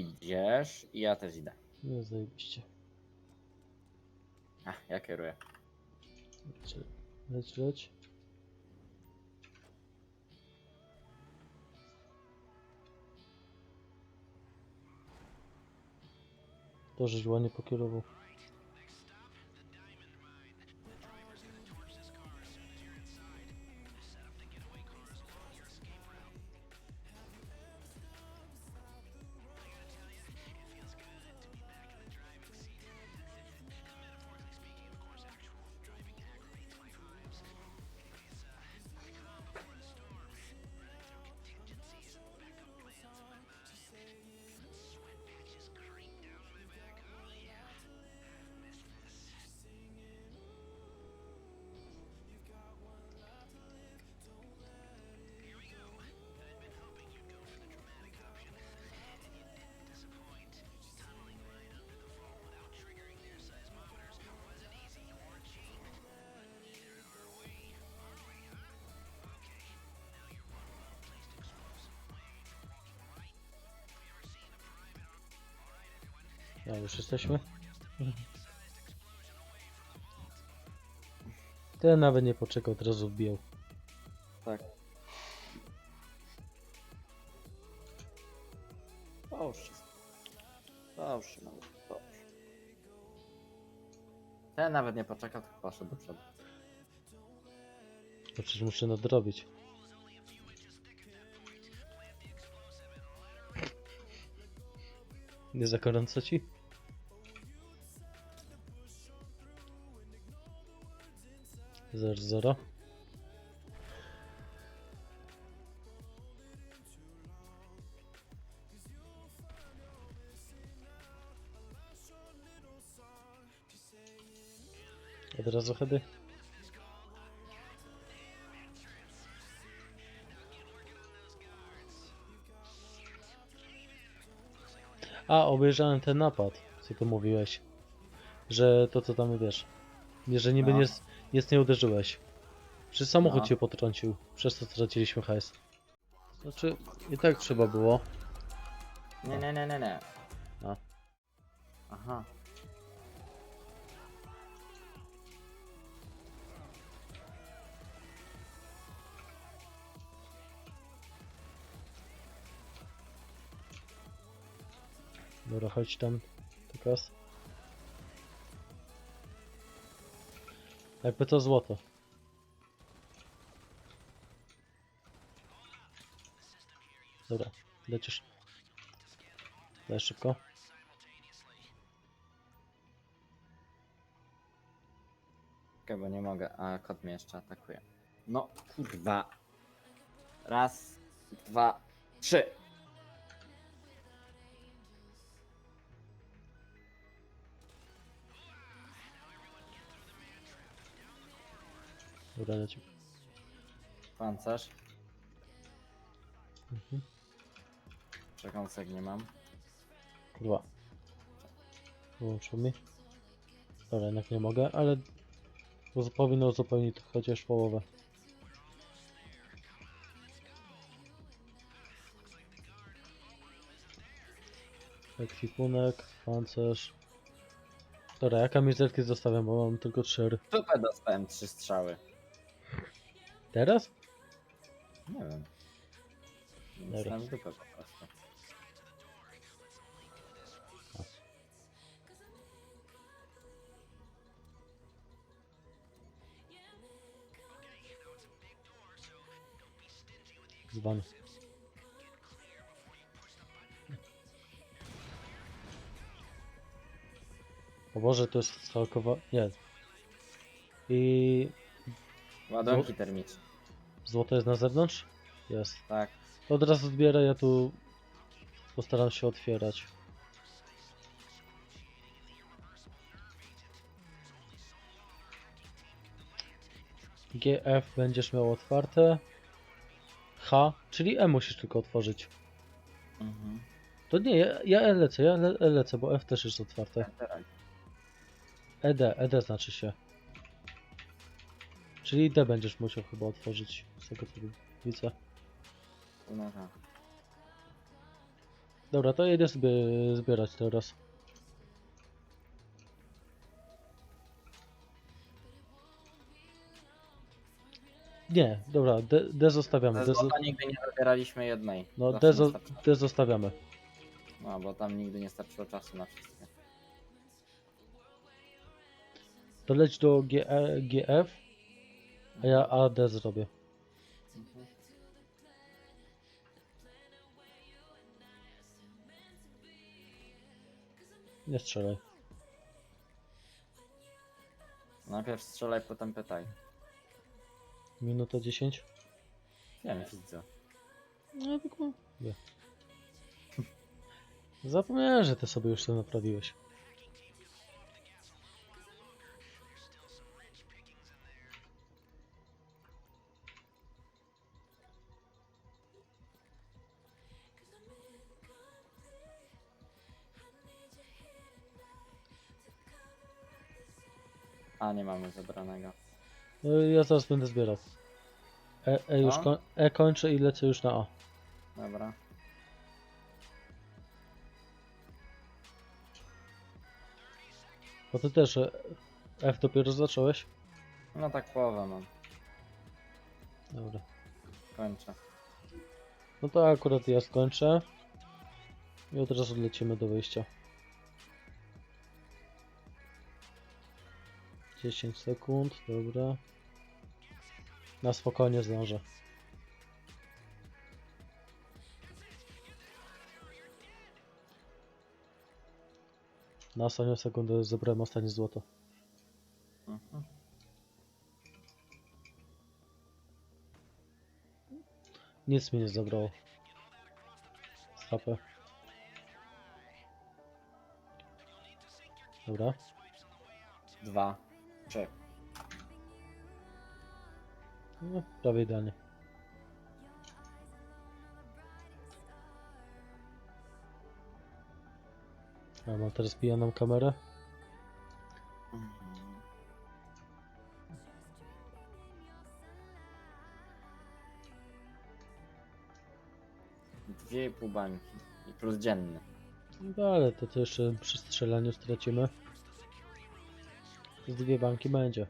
idziesz i ja też idę. No zajebiście. A, ja kieruję. Leć, leć, leć. To, żeś ładnie pokierował. Ja już jesteśmy. Ten nawet nie poczekał, od razu wbijał. Tak. Dobrze. Dobrze, no dobrze. Ten nawet nie poczekał, tylko poszedł do przodu. To przecież muszę nadrobić. Nie za gorąco ci? Zero, zero. Od razu? A, obejrzałem ten napad, co tu mówiłeś. Że to co tam wiesz. Nie, że niby No. nie, nic nie uderzyłeś. Że samochód No. cię potrącił. Przez to straciliśmy hajs. Znaczy, i tak trzeba było. Nie, nie, nie, nie, nie. A. Aha. Dobra, chodź tam. Teraz. Jakby to złoto. Dobra, lecisz. Daj szybko. Bo nie mogę, a kot mnie jeszcze atakuje. No, kurwa. Raz, dwa, trzy. Dobra, leci. Pancerz. Mhm. Przekąsek nie mam. Dwa. Wyłączył mi. Dobra, jednak nie mogę, ale uz- powinno uzupełnić chociaż połowę. Ekwipunek, pancerz. Dobra, ja kamizelki zostawiam, bo mam tylko trzy. Tupę dostałem trzy strzały. Teraz? Nie wiem. Dobra. Dostałem w dupę po prostu. Dzwon. O Boże, to jest skalkowa... Nie. I Ładunki termiczne. Złoto jest na zewnątrz? Jest. Tak. To od razu zbierę, ja tu postaram się otwierać. GF będziesz miał otwarte. H, czyli E musisz tylko otworzyć. Mhm. To nie, ja, ja E lecę, ja le, E lecę, bo F też jest otwarte. ED, ED znaczy się. Czyli D będziesz musiał chyba otworzyć, z tego co widzę. No tak. Dobra, to jedę sobie zbierać teraz. Nie, dobra, D, D zostawiamy. Ze D, zo- złota nigdy nie zabieraliśmy jednej. no, Zawsze D, nie zo- starczy. D zostawiamy. No, bo tam nigdy nie starczyło czasu na wszystkie. To leć do GE, GF, a ja AD zrobię. Nie strzelaj. Najpierw strzelaj, potem pytaj. Minuta 10. Wiem, widzę. No, tak. Nie. Zapomniałem, że ty sobie już to naprawiłeś. Nie mamy zebranego. No, ja zaraz będę zbierał. E, e już No. koń, e kończę i lecę już na A. Dobra. Bo ty też e, F dopiero zacząłeś? No tak połowę mam. Dobra. Kończę. No to akurat ja skończę. I od razu lecimy do wyjścia. 10 sekund, dobra. Na spokojnie zdążę. Na ostatnią sekundę zebrałem ostatnie złoto. Mhm. Nic mi nie zabrało. Z HP. Dobra. Dwa. Trzy. No, prawie idealnie. A mam teraz pijaną kamerę. Mhm. Dwie i pół bańki. I plus dzienny. No ale to, to jeszcze przy strzelaniu stracimy. Z dwie banki będzie.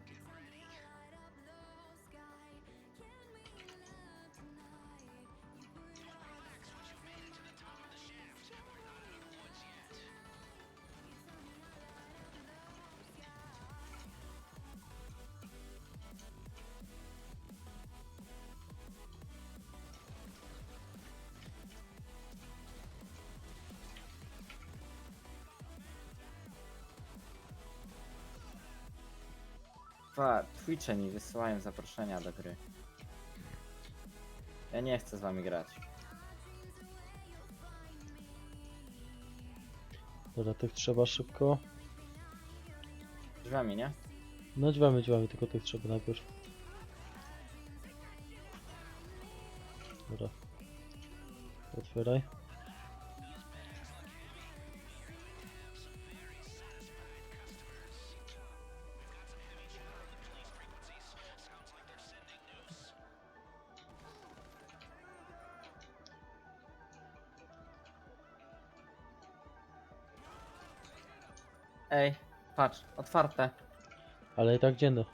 Dwa. Twitche mi wysyłają zaproszenia do gry. Ja nie chcę z wami grać. Dobra, tych trzeba szybko. Drzwiami, nie? No dźwiamy, dźwiamy, tylko tych trzeba najpierw. Dobra. Otwieraj. Ej, patrz, otwarte. Ale i tak dzienno.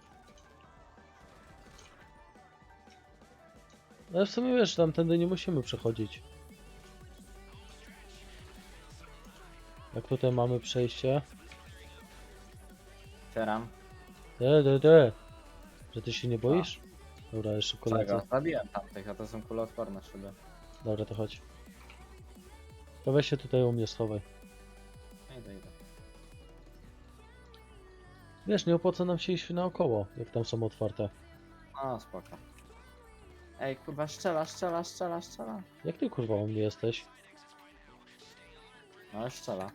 Ale w sumie wiesz, tamtędy nie musimy przechodzić. Jak tutaj mamy przejście. Otwieram. De, de, de. Że ty się nie boisz? Dobra, jeszcze lecę. Czego? Zabiłem tamtych, a to są kuloodporne szyby. Dobra, to chodź. To weź się tutaj u mnie schowaj. Idę, idę. Wiesz, nie opłaca nam się iść naokoło, jak tam są otwarte. O, spoko. Ej, kurwa, szczela, szczela, szczela, szczela. Jak ty kurwa u mnie jesteś? No, szczela.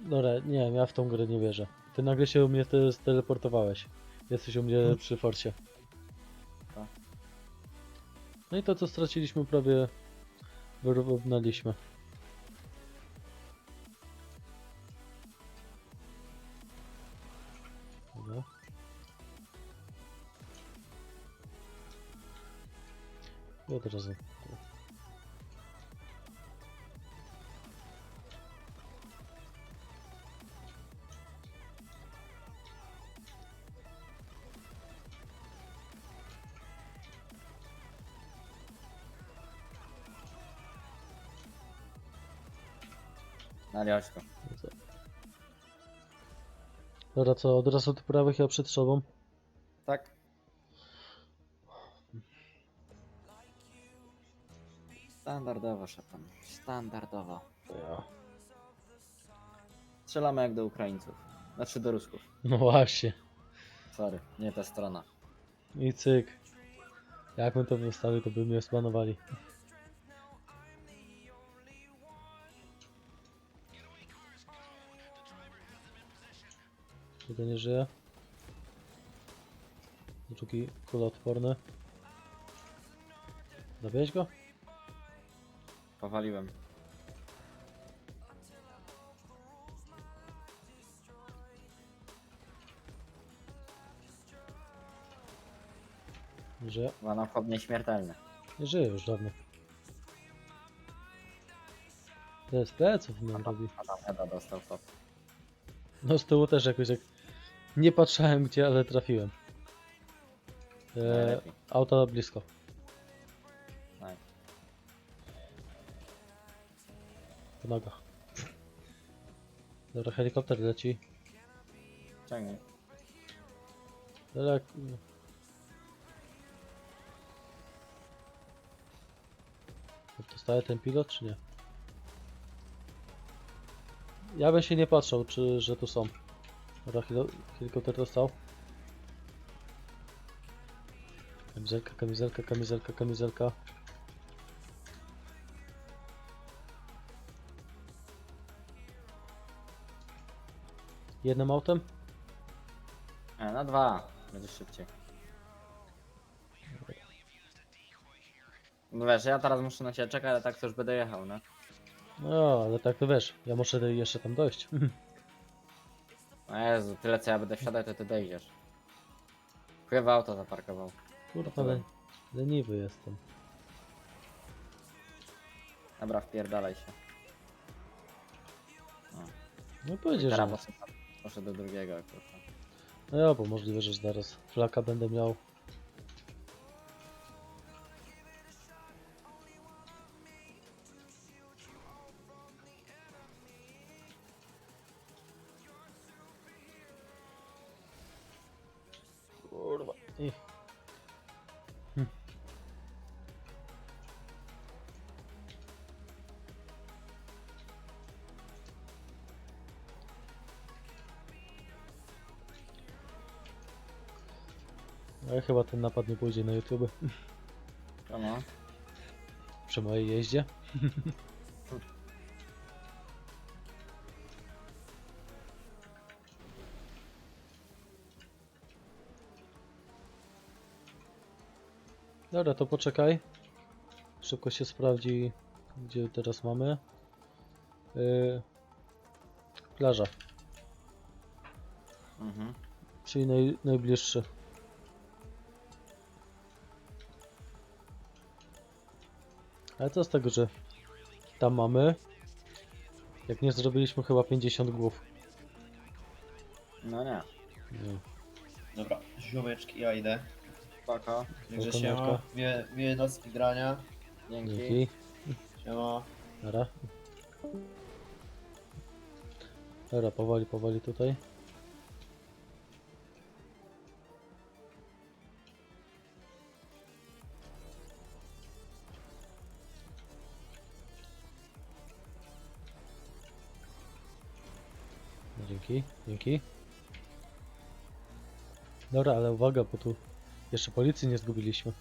Dobra, nie wiem, ja w tą grę nie wierzę. Ty nagle się u mnie te- steleportowałeś. Jesteś u mnie Hmm. przy forcie. Tak. No i to co straciliśmy prawie wyrównaliśmy. Od razu Na Liośko. Dobra, co, od razu do prawych ja przed sobą. Tak? Standardowo, szatan. Standardowo. Ja. Strzelamy jak do Ukraińców. Znaczy do Rusków. No właśnie. Sorry, nie ta strona. I cyk. Jak my to wystali, to by mnie zbanowali. Jeden nie żyje. Drugi kuloodporny. Zabierz go? Powaliłem. Nie żyje. Wana wchod nieśmiertelny. Nie żyje już dawno. To jest pleców tam, robi. a tam Eda dostał top. No z tyłu też jakoś jak... Nie patrzałem gdzie, ale trafiłem. E, Najlepiej. auto blisko. Nice. Po nogach. Dobra, helikopter leci. Ciągnij. Ale... Dostaje ten pilot, czy nie? Ja bym się nie patrzał, czy, że tu są. Dobra, helikopter dostał. Kamizelka, kamizelka, kamizelka, kamizelka. Jednym autem? E, na dwa. Będzie szybciej. No wiesz, ja teraz muszę na ciebie czekać, ale tak to już będę jechał, no. No, ale tak to wiesz, ja muszę jeszcze tam dojść. O Jezu, tyle co ja będę wsiadał, to ty dojdziesz. Chyba auto zaparkował. Kurwa, le, leniwy jestem. Dobra, wpierdalaj się. No powiedziesz, że... poszedł do drugiego, kurwa. No ja, bo możliwe, że zaraz flaka będę miał. I. Hm. Ale chyba ten napad nie pójdzie na YouTube Czemu? przy mojej jeździe. Dobra, to poczekaj. Szybko się sprawdzi, gdzie teraz mamy. Yy, plaża, Mhm. czyli naj, najbliższy. Ale co z tego, że tam mamy? Jak nie zrobiliśmy chyba 50 głów. No nie. Nie. Dobra, ziomeczki, ja idę. Spoko. Także Spoko, siema, Marka. dwie, dwie jednostki grania. Dzięki. Dzięki. Siema. Dobra. Dobra, powoli, powoli tutaj. Dzięki, dzięki. Dobra, ale uwaga, bo tu jeszcze policji nie zgubiliśmy.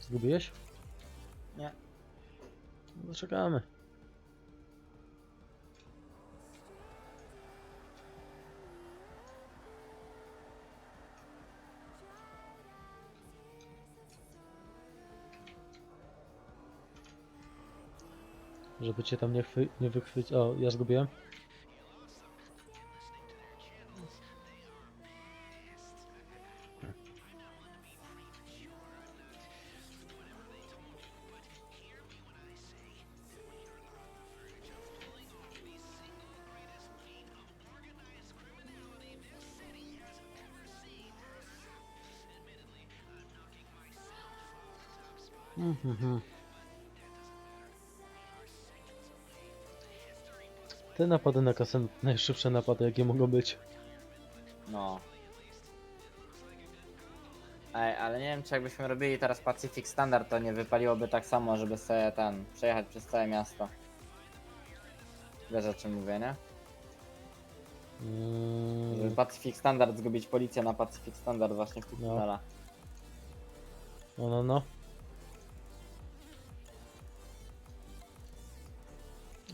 Zgubiłeś? Nie. No czekamy. Żeby cię tam nie, chwy- nie wychwycić. O, ja zgubiłem. Mhm. Te napady na kasę najszybsze napady jakie mogą być. No. Ej, ale nie wiem, czy jakbyśmy robili teraz Pacific Standard, to nie wypaliłoby tak samo, żeby sobie ten, przejechać przez całe miasto. Wiesz o czym mówię, nie? Żeby Mm, Pacific Standard zgubić policję na Pacific Standard właśnie w tych No. tunelach. no, no, no.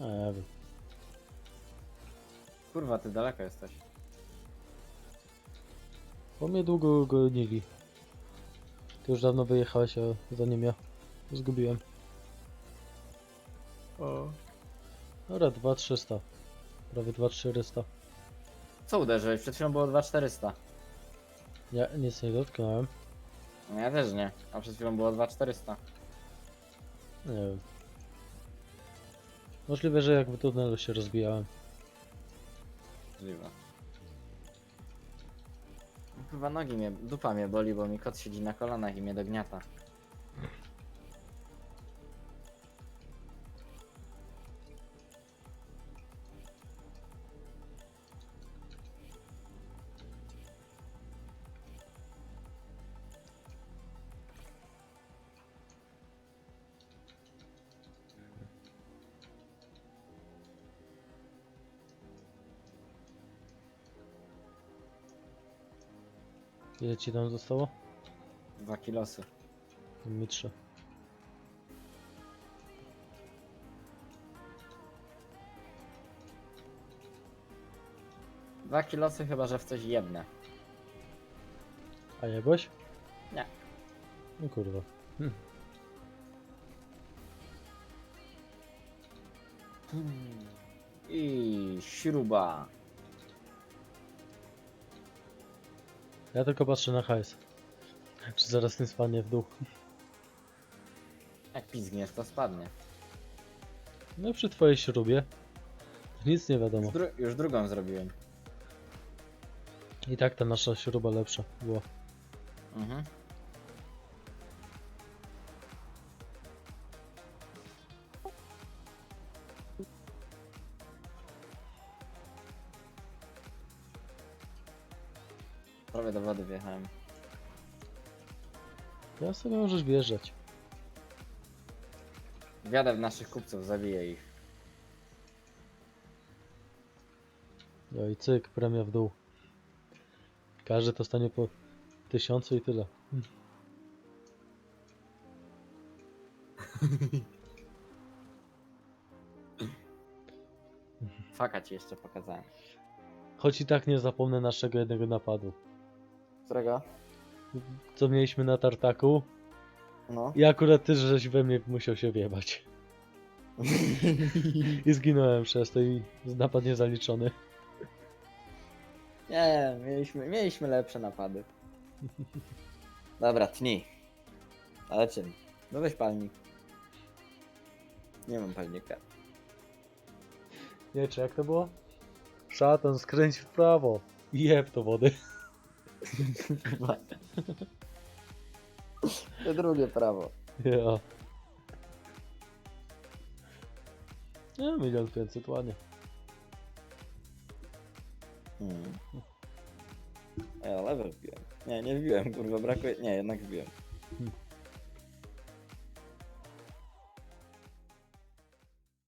A, ja wiem. Kurwa, ty daleko jesteś. Bo mnie długo gonili. Ty już dawno wyjechałeś, a zanim ja zgubiłem. O. Dobra, 2300. Prawie 2400. Co uderzyłeś? Przed chwilą było 2400. Ja nic nie dotknąłem. No ja też nie, a przed chwilą było 2400. Nie wiem. Możliwe, że jak w tunelu się rozbijałem. Możliwe. Chyba nogi mnie, dupa mnie boli, bo mi kot siedzi na kolanach i mnie dogniata. Ile ci tam zostało? Dwa kilosy. Mi trzy. Dwa kilosy chyba, że w coś jedne. A jegłeś? Nie. No kurwa. Hm. I śruba. Ja tylko patrzę na hajs. Czy zaraz nie spadnie w dół. Jak pizgniesz, to spadnie. No przy twojej śrubie. Nic nie wiadomo. Już, dru już drugą zrobiłem. I tak ta nasza śruba lepsza była. Mhm. Wjechałem. Ja sobie możesz wjeżdżać. Wjadę w naszych kupców, zabiję ich. No i cyk, premia w dół. Każdy to stanie po tysiącu i tyle. Faka ci jeszcze pokazałem. Choć i tak nie zapomnę naszego jednego napadu. Którego? Co mieliśmy na tartaku. No. I akurat ty żeś we mnie musiał się wjebać. I zginąłem przez to i napad niezaliczony. Nie, mieliśmy, mieliśmy lepsze napady. Dobra, tnij. Ale czym? No weź palnik. Nie mam palnika. Nie, czy jak to było? Szatan, skręć w prawo. I jeb to wody. To drugie prawo. Ja. Nie, milion pięćset, ładnie. Hmm. Ja level wbiłem. Nie, nie wbiłem, kurwa, brakuje. Nie, jednak wbiłem.